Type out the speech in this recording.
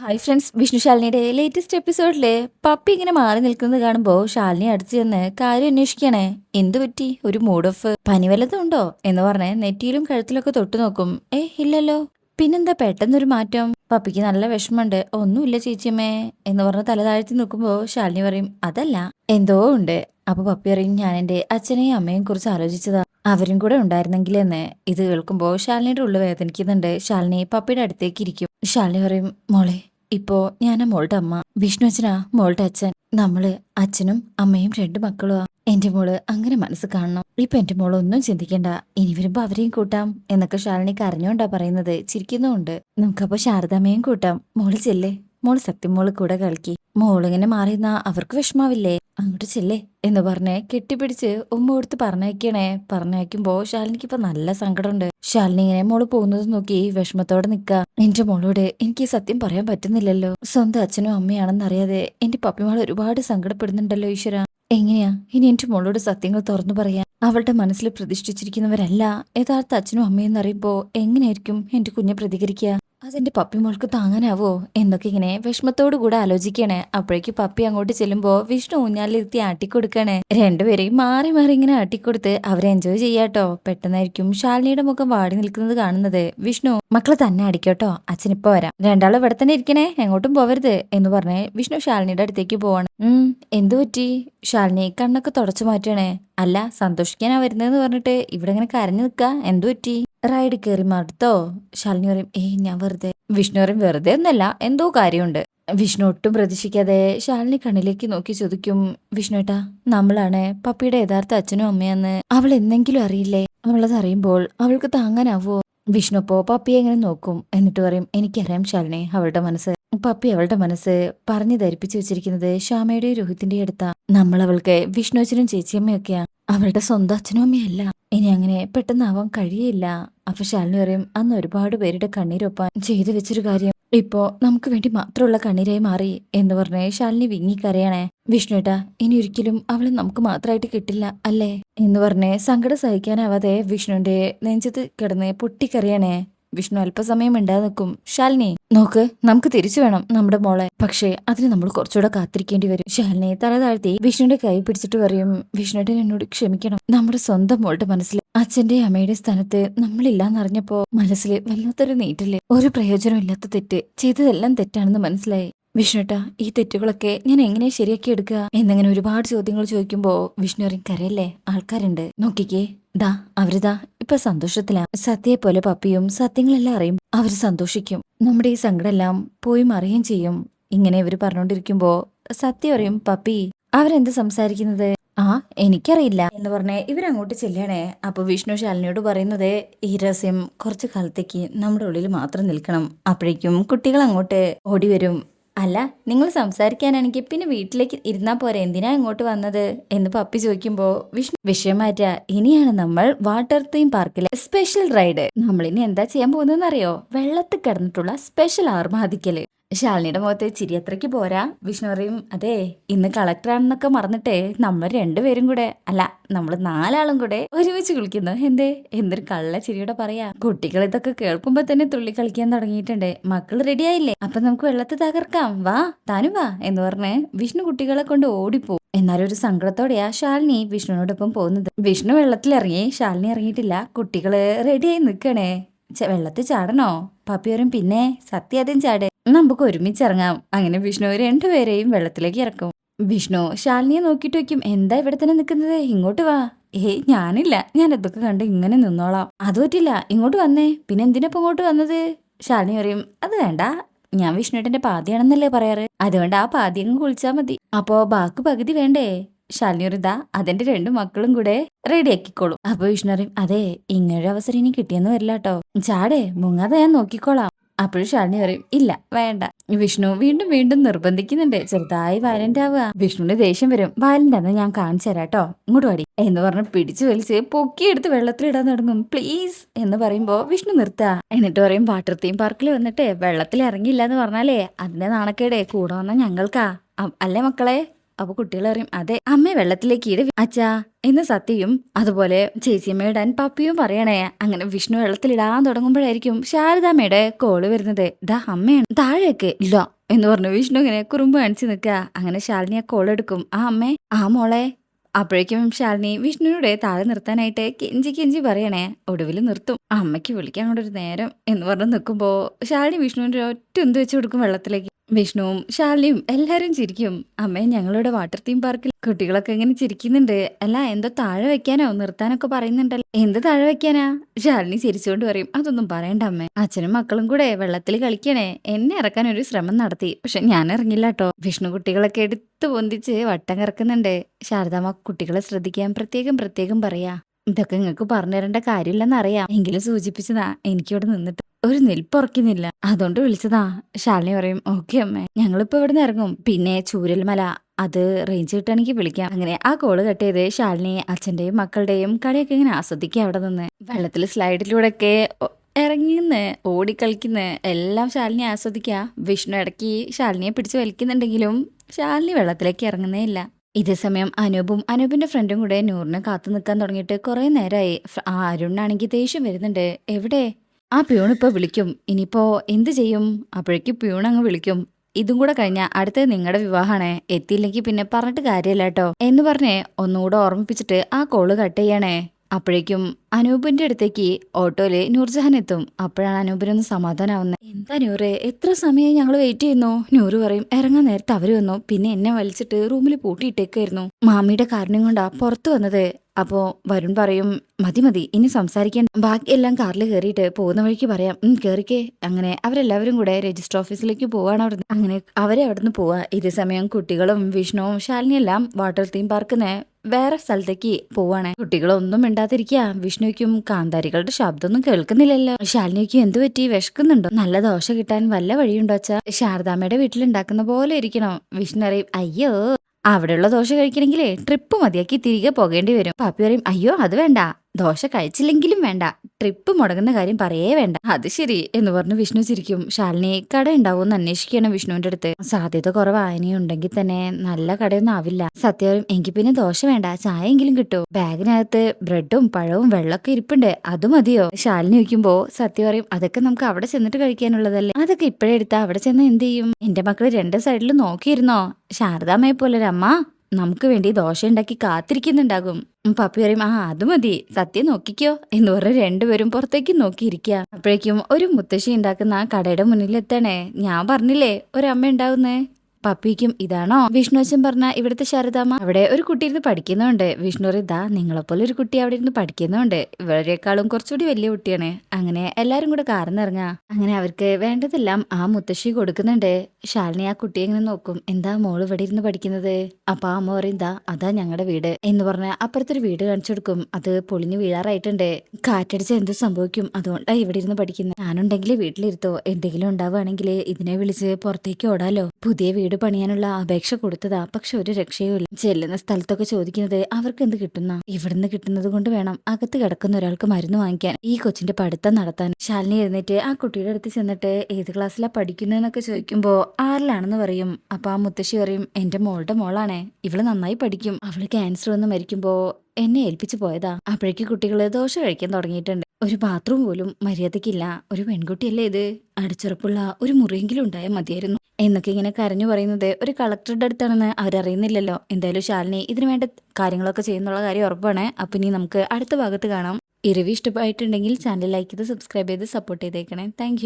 Hi friends Vishnu ശാലിനിയുടെ latest എപ്പിസോഡിലെ puppy ഇങ്ങനെ മാറി നിൽക്കുന്നത് കാണുമ്പോൾ ശാലിനി അടുത്ത് ചെന്ന് കാര്യം അന്വേഷിക്കണേ എന്ത് പറ്റി? ഒരു മൂഡ് ഓഫ് പനി വല്ലതും ഉണ്ടോ? എന്ന് പറഞ്ഞ് നെറ്റിയിലും കഴുത്തിലൊക്കെ തൊട്ടു നോക്കും. ഏ ഇല്ലല്ലോ. പിന്നെന്താ പെട്ടെന്നൊരു മാറ്റം? പപ്പിക്ക് നല്ല വിഷമമുണ്ട്. ഒന്നുമില്ല ചേച്ചിയമ്മേ. എന്ന് പറഞ്ഞ് തല താഴ്ത്തി നോക്കുമ്പോൾ ശാലിനി പറയും അതല്ല എന്തോ ഉണ്ട്. അപ്പൊ പപ്പി പറയും ഞാൻ എന്റെ അച്ഛനെയും അമ്മയെയും കുറിച്ച് ആലോചിച്ചതാ. അവരും കൂടെ ഉണ്ടായിരുന്നെങ്കിലെന്ന്. ഇത് കേൾക്കുമ്പോൾ ശാലിനിയുടെ ഉള്ളു വേദനിക്കുന്നുണ്ട്. ശാലിനി പപ്പിയുടെ അടുത്തേക്ക് ഇരിക്കും. ശാലിനി പറയും മോളെ ഇപ്പോ ഞാനാ മോളുടെ അമ്മ. വിഷ്ണു അച്ഛനാ മോളുടെ അച്ഛൻ. നമ്മൾ അച്ഛനും അമ്മയും രണ്ട് മക്കളുമാ എന്റെ മോൾ അങ്ങനെ മനസ്സ് കാണണം. ഇപ്പൊ എന്റെ മോൾ ഒന്നും ചിന്തിക്കണ്ട. ഇനി വരുമ്പോ അവരെയും കൂട്ടാം എന്നൊക്കെ ശാലിനി കരഞ്ഞോണ്ടാ പറയുന്നത്. ചിരിക്കുന്നുണ്ട്. നമുക്കപ്പോ ശാരദാമ്മയും കൂട്ടാം. മോൾ ചെല്ലേ. മോൾ സത്യം മോൾ കൂടെ കളിക്കി. മോളിങ്ങനെ മാറിയെന്നാ അവർക്ക് വിഷമാവില്ലേ? അങ്ങോട്ട് ചെല്ലേ എന്ന് പറഞ്ഞ് കെട്ടിപ്പിടിച്ച് ഉമ്മ കൊടുത്ത് പറഞ്ഞയക്കണേ. പറഞ്ഞയക്കുമ്പോ ശാലിനിക്ക് ഇപ്പൊ നല്ല സങ്കടമുണ്ട്. ശാലിനി ഇങ്ങനെ മോൾ പോകുന്നത് നോക്കി വിഷമത്തോടെ നിക്ക. എന്റെ മോളോട് എനിക്ക് സത്യം പറയാൻ പറ്റുന്നില്ലല്ലോ. സ്വന്തം അച്ഛനും അമ്മയാണെന്ന് അറിയാതെ എന്റെ പപ്പിമാൾ ഒരുപാട് സങ്കടപ്പെടുന്നുണ്ടല്ലോ ഈശ്വര. എങ്ങനെയാ ഇനി എന്റെ മോളോട് സത്യങ്ങൾ തുറന്നു പറയാൻ? അവളുടെ മനസ്സിൽ പ്രതിഷ്ഠിച്ചിരിക്കുന്നവരല്ല യഥാർത്ഥ അച്ഛനും അമ്മയെന്ന് അറിയുമ്പോൾ എങ്ങനെയായിരിക്കും എന്റെ കുഞ്ഞ് പ്രതികരിക്കുക അതെന്റെ പപ്പി മോൾക്ക് താങ്ങാനാവോ? എന്നൊക്കെ ഇങ്ങനെ വിഷമത്തോടു കൂടെ ആലോചിക്കണേ. അപ്പോഴേക്ക് പപ്പി അങ്ങോട്ട് ചെല്ലുമ്പോ വിഷ്ണു ഊഞ്ഞാലിരുത്തി ആട്ടിക്കൊടുക്കണേ. രണ്ടുപേരെയും മാറി മാറി ഇങ്ങനെ ആട്ടിക്കൊടുത്ത് അവരെ എൻജോയ് ചെയ്യാട്ടോ. പെട്ടെന്നായിരിക്കും ശാലിനിയുടെ മുഖം വാടി നിൽക്കുന്നത് കാണുന്നത്. വിഷ്ണു മക്കളെ തന്നെ അടിക്കട്ടോ. അച്ഛൻ ഇപ്പൊ വരാം. രണ്ടാളും ഇവിടെ തന്നെ ഇരിക്കണേ. എങ്ങോട്ടും പോവരുത്. എന്ന് പറഞ്ഞ് വിഷ്ണു ശാലിനിയുടെ അടുത്തേക്ക് പോവാണ്. ഉം എന്തു പറ്റി? ശാലിനി കണ്ണൊക്കെ തുടച്ചു മാറ്റണേ. അല്ല സന്തോഷിക്കാനാ വരുന്നതെന്ന് പറഞ്ഞിട്ട് ഇവിടെ ഇങ്ങനെ കരഞ്ഞു നിൽക്ക. എന്തു പറ്റി? റൈഡ് കയറി മടുത്തോ? ശാലിനി പറയും ഏയ് ഞാൻ വെറുതെ. വിഷ്ണു പറയും വെറുതെ ഒന്നല്ല എന്തോ കാര്യമുണ്ട്. വിഷ്ണു ഒട്ടും പ്രതീക്ഷിക്കാതെ ശാലിനി കണ്ണിലേക്ക് നോക്കി ചോദിക്കും വിഷ്ണുട്ടാ നമ്മളാണ് പപ്പിയുടെ യഥാർത്ഥ അച്ഛനും അമ്മയെന്ന്. അവൾ എന്തെങ്കിലും അറിയില്ലേ? അവളത് അറിയുമ്പോൾ അവൾക്ക് താങ്ങാനാവോ? വിഷ്ണു അപ്പോ പപ്പിയെ എങ്ങനെ നോക്കും എന്നിട്ട് പറയും എനിക്കറിയാം ശാലിനി അവളുടെ മനസ്സ് പപ്പി അവളുടെ മനസ്സ് പറഞ്ഞു ധരിപ്പിച്ചു വെച്ചിരിക്കുന്നത് ശ്യാമയുടെ രോഹിത്തിന്റെ അടുത്താ. നമ്മൾ അവൾക്ക് വിഷ്ണുവച്ചനും ചേച്ചിയമ്മയൊക്കെയാ. അവളുടെ സ്വന്തം അച്ഛനും അമ്മയല്ല. ഇനി അങ്ങനെ പെട്ടെന്നാവാൻ കഴിയില്ല അപ്പൊ ശാലിനി പറയും അന്ന് ഒരുപാട് പേരുടെ കണ്ണീരൊപ്പാൻ ചെയ്തു വെച്ചൊരു കാര്യം. ഇപ്പോ നമുക്ക് വേണ്ടി മാത്രമുള്ള കണ്ണീരായി മാറി എന്ന് പറഞ്ഞ് ശാലിനി വിങ്ങിക്കരയണേ. വിഷ്ണുട്ടാ ഇനി ഒരിക്കലും അവളെ നമുക്ക് മാത്രമായിട്ട് കിട്ടില്ല അല്ലേ? എന്ന് പറഞ്ഞ് സങ്കടം സഹിക്കാനാവാതെ വിഷ്ണുവിന്റെ നെഞ്ചത്ത് കിടന്ന് പൊട്ടിക്കറിയണേ വിഷ്ണു അല്പസമയം മിണ്ടാതെ നിൽക്കും. ശാലിനി നോക്ക് നമുക്ക് തിരിച്ചു വേണം നമ്മുടെ മോളെ. പക്ഷേ അതിന് നമ്മൾ കുറച്ചുകൂടെ കാത്തിരിക്കേണ്ടി വരും. ശാലിനെ തല താഴ്ത്തി വിഷ്ണുവിന്റെ കൈ പിടിച്ചിട്ട് പറയും വിഷ്ണുവിന്റെ എന്നോട് ക്ഷമിക്കണം. നമ്മുടെ സ്വന്തം മോളുടെ മനസ്സിൽ അച്ഛന്റെ അമ്മയുടെ സ്ഥാനത്ത് നമ്മളില്ലാന്നറിഞ്ഞപ്പോ മനസ്സിൽ വല്ലാത്തൊരു നീറ്റല്ലേ ഒരു പ്രയോജനമില്ലാത്ത തെറ്റ്. ചെയ്തതെല്ലാം തെറ്റാണെന്ന് മനസ്സിലായി. വിഷ്ണുട്ട ഈ തെറ്റുകളൊക്കെ ഞാൻ എങ്ങനെ ശരിയാക്കി എടുക്കുക? എന്നിങ്ങനെ ഒരുപാട് ചോദ്യങ്ങൾ ചോദിക്കുമ്പോ വിഷ്ണു അറിയും കരയല്ലേ? ആൾക്കാരുണ്ട്. നോക്കിക്കേ. ദാ അവരിതാ ഇപ്പൊ സന്തോഷത്തിലാ. സത്യയെ പോലെ പപ്പിയും സത്യങ്ങളെല്ലാം അറിയും. അവർ സന്തോഷിക്കും. നമ്മുടെ ഈ സങ്കടമെല്ലാം പോയി മറിയുകയും ചെയ്യും. ഇങ്ങനെ ഇവർ പറഞ്ഞോണ്ടിരിക്കുമ്പോ സത്യം അറിയും പപ്പി അവരെന്ത് സംസാരിക്കുന്നത്? ആ എനിക്കറിയില്ല. എന്ന് പറഞ്ഞ് ഇവരങ്ങോട്ട് ചെല്ലണേ. അപ്പൊ വിഷ്ണു ശാലിനിയോട് പറയുന്നത് ഈ രഹസ്യം കുറച്ചു കാലത്തേക്ക് നമ്മുടെ ഉള്ളിൽ മാത്രം നിൽക്കണം. അപ്പോഴേക്കും കുട്ടികൾ അങ്ങോട്ട് ഓടി വരും. അല്ല നിങ്ങൾ സംസാരിക്കാനാണെങ്കിൽ പിന്നെ വീട്ടിലേക്ക് ഇരുന്നാ പോരെ. എന്തിനാ ഇങ്ങോട്ട് വന്നത്? എന്ന് പപ്പി ചോദിക്കുമ്പോൾ വിഷ്ണു വിഷയം മാറ്റ. ഇനിയാണ് നമ്മൾ വാട്ടർ തീം പാർക്കിലെ സ്പെഷ്യൽ റൈഡ്. നമ്മൾ ഇനി എന്താ ചെയ്യാൻ പോകുന്നതെന്ന് അറിയോ വെള്ളത്തിൽ കിടന്നിട്ടുള്ള സ്പെഷ്യൽ ആർമാദിക്കൽ. ശാലിനിയുടെ മുഖത്ത് ചിരി അത്രയ്ക്ക് പോരാ. വിഷ്ണു പറയും അതെ ഇന്ന് കളക്ടറാണെന്നൊക്കെ മറന്നിട്ടേ നമ്മൾ രണ്ടുപേരും കൂടെ അല്ല നമ്മൾ നാലാളും കൂടെ ഒരുമിച്ച് കുളിക്കുന്നു. എന്തേ എന്തൊരു കള്ള ചിരിയോടെ പറയാ. കുട്ടികൾ ഇതൊക്കെ കേൾക്കുമ്പോ തന്നെ തുള്ളി കളിക്കാൻ തുടങ്ങിയിട്ടുണ്ട്. മക്കൾ റെഡിയായില്ലേ അപ്പൊ നമുക്ക് വെള്ളത്തിൽ തകർക്കാം. വാ താനും വാ എന്ന് പറഞ്ഞ് വിഷ്ണു കുട്ടികളെ കൊണ്ട് ഓടിപ്പോ എന്നാലും ഒരു സങ്കടത്തോടെയാ ശാലിനി വിഷ്ണുവിനോടൊപ്പം പോകുന്നത്. വിഷ്ണു വെള്ളത്തിലിറങ്ങി ശാലിനി ഇറങ്ങിയിട്ടില്ല. കുട്ടികൾ റെഡിയായി നിൽക്കണേ. വെള്ളത്തിൽ ചാടണോ? പപ്പിയോരും പിന്നെ സത്യാദ്യം ചാട്. നമുക്ക് ഒരുമിച്ച് ഇറങ്ങാം അങ്ങനെ വിഷ്ണു രണ്ടുപേരെയും വെള്ളത്തിലേക്ക് ഇറക്കും. വിഷ്ണു ശാലിനിയെ നോക്കിട്ട് വയ്ക്കും എന്താ ഇവിടെ തന്നെ നിൽക്കുന്നത്? ഇങ്ങോട്ട് വാ. ഏയ് ഞാനില്ല. ഞാൻ ഇതൊക്കെ കണ്ട് ഇങ്ങനെ നിന്നോളാം. അത് പറ്റില്ല. ഇങ്ങോട്ട് വന്നേ. പിന്നെ എന്തിനപ്പം ഇങ്ങോട്ട് വന്നത്? ശാലിനി പറയും അത് വേണ്ട. ഞാൻ വിഷ്ണുവേട്ടന്റെ പാതിയാണെന്നല്ലേ പറയാറ്. അതുകൊണ്ട് ആ പാതി അങ്ങ് കുളിച്ചാ മതി. അപ്പോ ബാക്കി പകുതി വേണ്ടേ? ശാലിനി ഒരു ഇതാ അതെന്റെ രണ്ടു മക്കളും കൂടെ റെഡി ആക്കിക്കോളും അപ്പൊ വിഷ്ണു പറയും അതെ ഇങ്ങനൊരു അവസരം ഇനി കിട്ടിയെന്ന് വരില്ല കേട്ടോ ചാടേ മുങ്ങാതെ ഞാൻ നോക്കിക്കോളാം. അപ്പോഴും ശാലിനി പറയും ഇല്ല വേണ്ട. വിഷ്ണു വീണ്ടും വീണ്ടും നിർബന്ധിക്കുന്നുണ്ട്. ചെറുതായി വയലന്റ് ആവുക. വിഷ്ണുവിന്റെ ദേഷ്യം വരും. വയലന്റ് ഞാൻ കാണിച്ചു തരാം കേട്ടോ ഇങ്ങോട്ട് വാടി. എന്ന് പറഞ്ഞ് പിടിച്ചു വലിച്ച് പൊക്കിയെടുത്ത് വെള്ളത്തിലിടാൻ തുടങ്ങും. പ്ലീസ് എന്ന് പറയുമ്പോ വിഷ്ണു നിർത്തുക എന്നിട്ട് പറയും വാട്ടർ തീം പാർക്കിൽ വന്നിട്ട് വെള്ളത്തിൽ ഇറങ്ങിയില്ല എന്ന് പറഞ്ഞാലേ അതിന്റെ നാണക്കേടെ. കൂടെ വന്ന ഞങ്ങൾക്കാ. അല്ലേ മക്കളെ? അപ്പൊ കുട്ടികൾ പറയും അതെ അമ്മ വെള്ളത്തിലേക്ക് ഇട അച്ഛാ എന്ന് സത്യയും അതുപോലെ ചേച്ചിയമ്മയുടെ പപ്പിയും പറയണേ അങ്ങനെ വിഷ്ണു വെള്ളത്തിലിടാൻ തുടങ്ങുമ്പോഴായിരിക്കും ശാരദാമ്മയുടെ കോൾ വരുന്നത്. ദാ അമ്മയാണ്. താഴേക്ക് ഇല്ല എന്ന് പറഞ്ഞു വിഷ്ണു ഇങ്ങനെ കുറുമ്പ് കാണിച്ചു നിൽക്കുക അങ്ങനെ ശാലിനി ആ കോൾ എടുക്കും. ആ അമ്മേ ആ മോളെ. അപ്പോഴേക്കും ശാലിനി വിഷ്ണുവിനോട് താഴെ നിർത്താനായിട്ട് കെഞ്ചി കെഞ്ചി പറയണേ. ഒടുവിൽ നിർത്തും. അമ്മയ്ക്ക് വിളിക്കാൻ കൊണ്ടൊരു നേരം എന്ന് പറഞ്ഞ് നിൽക്കുമ്പോൾ ശാലിനി വിഷ്ണുവിന്റെ ഒറ്റ എന്ത് വെച്ച് കൊടുക്കും വെള്ളത്തിലേക്ക്? വിഷ്ണുവും ശാലിനിയും എല്ലാരും ചിരിക്കും. അമ്മേ ഞങ്ങളുടെ വാട്ടർ തീം പാർക്കിൽ കുട്ടികളൊക്കെ ഇങ്ങനെ ചിരിക്കുന്നുണ്ട്. അല്ല എന്തോ താഴെ വെക്കാനോ? നിർത്താനൊക്കെ പറയുന്നുണ്ടല്ലോ. എന്ത് താഴെ വെക്കാനാ? ശാലിനി ചിരിച്ചുകൊണ്ട് പറയും. അതൊന്നും പറയണ്ട അമ്മേ. അച്ഛനും മക്കളും കൂടെ വെള്ളത്തിൽ കളിക്കണേ. എന്നെ ഇറക്കാൻ ഒരു ശ്രമം നടത്തി. പക്ഷെ ഞാൻ ഇറങ്ങില്ല കേട്ടോ വിഷ്ണു കുട്ടികളൊക്കെ എടുത്ത് പൊന്തിച്ച് വട്ടം കറക്കുന്നുണ്ട്. ശാരദാമ്മ കുട്ടികളെ ശ്രദ്ധിക്കാൻ പ്രത്യേകം പ്രത്യേകം പറയാ. ഇതൊക്കെ നിങ്ങൾക്ക് പറഞ്ഞു തരേണ്ട കാര്യമില്ലെന്നറിയാം. എങ്കിലും സൂചിപ്പിച്ചതാ. എനിക്കിവിടെ നിന്നിട്ട് ഒരു നിൽപ്പുറക്കുന്നില്ല. അതുകൊണ്ട് വിളിച്ചതാ. ശാലിനി പറയും ഓക്കെ അമ്മേ. ഞങ്ങളിപ്പോ ഇവിടുന്ന് ഇറങ്ങും. പിന്നെ ചൂരൽമല. അത് റേഞ്ച് കിട്ടുകയാണെങ്കിൽ വിളിക്കാം. അങ്ങനെ ആ കോൾ കട്ട് ചെയ്ത് ശാലിനി അച്ഛന്റെയും മക്കളുടെയും കളിയൊക്കെ ഇങ്ങനെ ആസ്വദിക്കുക അവിടെ നിന്ന്. വെള്ളത്തിൽ സ്ലൈഡിലൂടെ ഒക്കെ ഇറങ്ങിന്ന് ഓടിക്കളിക്കുന്ന എല്ലാം ശാലിനി ആസ്വദിക്കുക വിഷ്ണു ഇടയ്ക്ക് ശാലിനിയെ പിടിച്ച് വലിക്കുന്നുണ്ടെങ്കിലും ശാലിനി വെള്ളത്തിലേക്ക് ഇറങ്ങുന്നേ ഇല്ല. ഇതേ സമയം അനൂപും അനൂപിന്റെ ഫ്രണ്ടും കൂടെ നൂറിനെ കാത്തു നിൽക്കാൻ തുടങ്ങിയിട്ട് കുറെ നേരമായി ആ അരുണാണെങ്കിൽ ദേഷ്യം വരുന്നുണ്ട്. എവിടെ? ആ പ്യൂൺ ഇപ്പൊ വിളിക്കും. ഇനിയിപ്പോൾ എന്ത് ചെയ്യും? അപ്പോഴേക്ക് പ്യൂൺ അങ്ങ് വിളിക്കും. ഇതും കൂടെ കഴിഞ്ഞാൽ അടുത്തത് നിങ്ങളുടെ വിവാഹമാണ് എത്തിയില്ലെങ്കിൽ പിന്നെ പറഞ്ഞിട്ട് കാര്യമില്ല കേട്ടോ എന്ന് പറഞ്ഞ് ഒന്നുകൂടെ ഓർമ്മിപ്പിച്ചിട്ട് ആ കോൾ കട്ട് ചെയ്യണേ. അപ്പോഴേക്കും അനൂപിന്റെ അടുത്തേക്ക് ഓട്ടോയിൽ നൂർജഹാൻ എത്തും. അപ്പോഴാണ് അനൂപിനൊന്ന് സമാധാനാവുന്നത്. എന്താ നൂറ് എത്ര സമയം ഞങ്ങൾ വെയിറ്റ് ചെയ്യുന്നു? നൂറ് പറയും. ഇറങ്ങാൻ നേരത്തെ അവർ വന്നു. പിന്നെ എന്നെ വലിച്ചിട്ട് റൂമിൽ പൂട്ടിയിട്ടേക്കായിരുന്നു മാമിയുടെ കാരണം കൊണ്ടാ പുറത്തു വന്നത്. അപ്പോ വരുൺ പറയും മതി മതി. ഇനി സംസാരിക്കേണ്ട. ബാക്കിയെല്ലാം കാറിൽ കയറിയിട്ട് പോകുന്ന വഴിക്ക് പറയാം. കയറിക്കേ അങ്ങനെ അവരെല്ലാവരും കൂടെ രജിസ്റ്റർ ഓഫീസിലേക്ക് പോവാണ് അവിടുന്ന്. അങ്ങനെ അവരെ അവിടുന്ന് പോവാ. ഇതേ സമയം കുട്ടികളും വിഷ്ണുവും ശാലിനിയെല്ലാം വാട്ടർ തീം പാർക്കിന്ന് വേറെ സ്ഥലത്തേക്ക് പോവാണ്. കുട്ടികളൊന്നും മിണ്ടാതിരിക്കുക വിഷ്ണുവിക്കും കാന്താരികളുടെ ശബ്ദമൊന്നും കേൾക്കുന്നില്ലല്ലോ. ശാലിനിക്കും എന്തു പറ്റി? വിശക്കുന്നുണ്ടോ? നല്ല ദോശ കിട്ടാൻ വല്ല വഴിയുണ്ടോ അച്ഛാ? ശാരദാമ്മയുടെ വീട്ടിലുണ്ടാക്കുന്ന പോലെ ഇരിക്കണോ. വിഷ്ണു അറിയും അയ്യോ അവിടെയുള്ള ദോശ കഴിക്കണമെങ്കിലേ ട്രിപ്പ് മതിയാക്കി തിരികെ പോകേണ്ടി വരും. പാപ്പി പറയും അയ്യോ അത് വേണ്ട. ദോശ കഴിച്ചില്ലെങ്കിലും വേണ്ട. ട്രിപ്പ് മുടങ്ങുന്ന കാര്യം പറയേ വേണ്ട. അത് ശരി എന്ന് പറഞ്ഞ് വിഷ്ണു ചിരിക്കും. ശാലിനി കട ഉണ്ടാവുമെന്ന് അന്വേഷിക്കണം വിഷ്ണുവിന്റെ അടുത്ത്. സാധ്യത കുറവ് ഉണ്ടെങ്കിൽ തന്നെ നല്ല കടയൊന്നും ആവില്ല. സത്യം എങ്കിൽ പിന്നെ ദോശ വേണ്ട. ചായ എങ്കിലും കിട്ടും. ബാഗിനകത്ത് ബ്രെഡും പഴവും വെള്ളമൊക്കെ ഇരിപ്പുണ്ട്. അത് മതിയോ? ശാലിനി വയ്ക്കുമ്പോ സത്യം പറയും അതൊക്കെ നമുക്ക് അവിടെ ചെന്നിട്ട് കഴിക്കാനുള്ളതല്ലേ. അതൊക്കെ ഇപ്പോഴേ എടുത്താ അവിടെ ചെന്ന് എന്ത് ചെയ്യും? എന്റെ മക്കൾ രണ്ട് സൈഡിലും നോക്കിയിരുന്നോ? ശാരദാമ്മയെ പോലെ ഒരു അമ്മ? നമുക്ക് വേണ്ടി ദോശ ഉണ്ടാക്കി കാത്തിരിക്കുന്നുണ്ടാകും. പപ്പി പറയും ആ അത് മതി. സത്യം നോക്കിക്കോ. എന്ന് പറഞ്ഞ് രണ്ടുപേരും പുറത്തേക്ക് നോക്കിയിരിക്കുക അപ്പോഴേക്കും ഒരു മുത്തശ്ശി ഉണ്ടാക്കുന്ന ആ കടയുടെ മുന്നിലെത്തണേ. ഞാൻ പറഞ്ഞില്ലേ ഒരമ്മ ഉണ്ടാവുന്നേ. പപ്പിക്കും ഇതാണോ? വിഷ്ണു അച്ഛൻ പറഞ്ഞ ഇവിടുത്തെ ശാരദാമ്മ അവിടെ ഒരു കുട്ടി ഇരുന്ന് പഠിക്കുന്നുണ്ട്. വിഷ്ണു ഇതാ നിങ്ങളെപ്പോലെ ഒരു കുട്ടി അവിടെ ഇരുന്ന് പഠിക്കുന്നുണ്ട്. ഇവരെക്കാളും കുറച്ചുകൂടി വലിയ കുട്ടിയാണ്. അങ്ങനെ എല്ലാരും കൂടെ കാർന്നിറങ്ങ അങ്ങനെ അവർക്ക് വേണ്ടതെല്ലാം ആ മുത്തശ്ശി കൊടുക്കുന്നുണ്ട്. ശാലിനി ആ കുട്ടി എങ്ങനെ നോക്കും. എന്താ മോൾ ഇവിടെ ഇരുന്ന് പഠിക്കുന്നത്? അപ്പൊ അമ്മ പറയും അതാ ഞങ്ങളുടെ വീട്. എന്ന് പറഞ്ഞ അപ്പുറത്തൊരു വീട് കാണിച്ചു കൊടുക്കും. അത് പൊളിഞ്ഞു വീഴാറായിട്ടുണ്ട്. കാറ്റടിച്ച് എന്ത് സംഭവിക്കും? അതുകൊണ്ടാ ഇവിടെ ഇരുന്ന് പഠിക്കുന്നത് ഞാനുണ്ടെങ്കിൽ വീട്ടിലിരുത്തോ. എന്തെങ്കിലും ഉണ്ടാവുകയാണെങ്കിൽ ഇതിനെ വിളിച്ച് പുറത്തേക്ക് ഓടാലോ. പുതിയ പണിയാനുള്ള അപേക്ഷ കൊടുത്തതാ. പക്ഷെ ഒരു രക്ഷയുമില്ല. ചെല്ലുന്ന സ്ഥലത്തൊക്കെ ചോദിക്കുന്നത് അവർക്ക് എന്ത് കിട്ടുന്ന? ഇവിടുന്ന് കിട്ടുന്നത് കൊണ്ട് വേണം അകത്ത് കിടക്കുന്ന ഒരാൾക്ക് മരുന്ന് വാങ്ങിക്കാൻ ഈ കൊച്ചിന്റെ പഠിത്തം നടത്താൻ. ശാലിനി എഴുന്നേറ്റ് ആ കുട്ടിയുടെ അടുത്ത് ചെന്നിട്ട് ഏത് ക്ലാസ്സിലാ പഠിക്കുന്നതെന്നൊക്കെ ചോദിക്കുമ്പോ ആറിലാണെന്ന് പറയും. അപ്പൊ ആ മുത്തശ്ശി പറയും എന്റെ മോളുടെ മോളാണേ. ഇവൾ നന്നായി പഠിക്കും. അവൾ ക്യാൻസർ വന്ന് മരിക്കുമ്പോ എന്നെ ഏൽപ്പിച്ചു പോയതാ. അപ്പോഴേക്ക് കുട്ടികൾ ദോശ കഴിക്കാൻ തുടങ്ങിയിട്ടുണ്ട്. ഒരു ബാത്റൂം പോലും മര്യാദയ്ക്കില്ല. ഒരു പെൺകുട്ടിയല്ലേ ഇത്? അടിച്ചുറപ്പുള്ള ഒരു മുറിയെങ്കിലും ഉണ്ടായാൽ മതിയായിരുന്നു. എന്നൊക്കെ ഇങ്ങനെ കരഞ്ഞു പറയുന്നത് ഒരു കളക്ടറുടെ അടുത്താണെന്ന് അവരറിയുന്നില്ലല്ലോ. എന്തായാലും ശാലിനി ഇതിനു വേണ്ട കാര്യങ്ങളൊക്കെ ചെയ്യുന്നുള്ള കാര്യം ഉറപ്പാണ്. അപ്പം ഇനി നമുക്ക് അടുത്ത ഭാഗത്ത് കാണാം. ഇരവി ഇഷ്ടമായിട്ടുണ്ടെങ്കിൽ ചാനൽ ലൈക്ക് ചെയ്ത് സബ്സ്ക്രൈബ് ചെയ്ത് സപ്പോർട്ട് ചെയ്തേക്കണേ. താങ്ക്